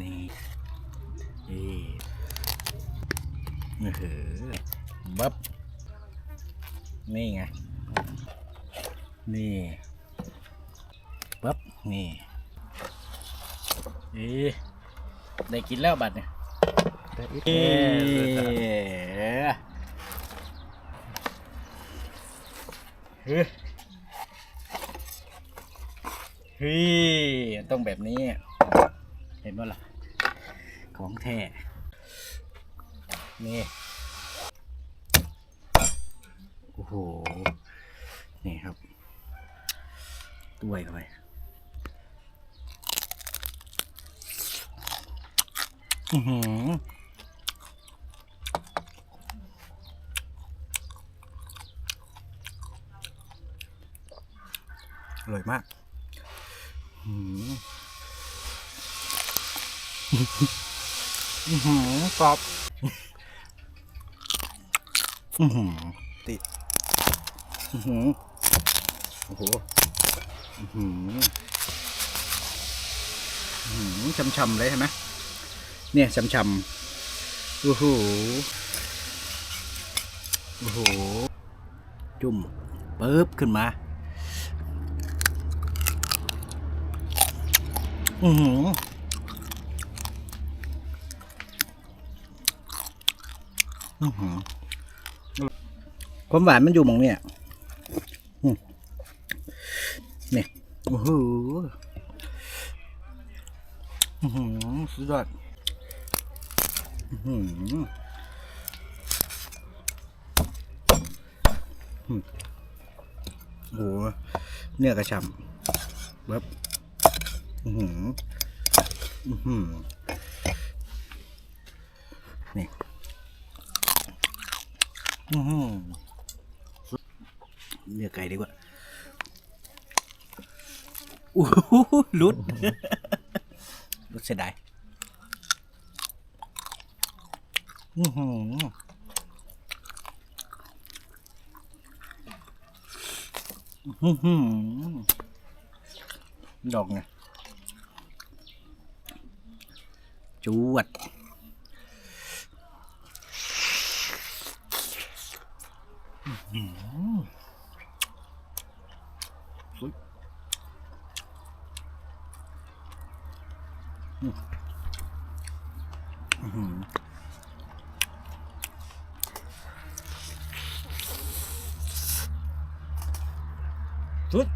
นี่นี่เออบับนี่ไง นี่ปั๊บนี่เอ๊ได้กินแล้วบัดเนี่ยแต่อีกเอ๊เฮ้ยเฮ้ยต้องแบบนี้ ห็นว่าล่ะ ของแท้นี่โอ้โห นี่ครับด้วยเข้าไปอือหืออร่อยมากอือหื อื้อหือกรอบอือหือติดอือหือโอ้โหอือหืออื้อหือช่ำๆเลยใช่ไหมเนี่ยช่ำๆโอ้โหโอ้โหจุ่มปึ๊บขึ้นมา อือหืออื้อหือ ความหวานมันอยู่มองเนี่ยนี่โอ้โหสุดยอดหืออืมโอ้โหเนื้อกระชำเบิบอือหืออื เนื้อไก่ดีกว่าโอ้โหลุดลุดเสียดายอือหืออื้อหือดอกไงจวดอื้อหืออุ๊ยอืมอื้อหือ สุด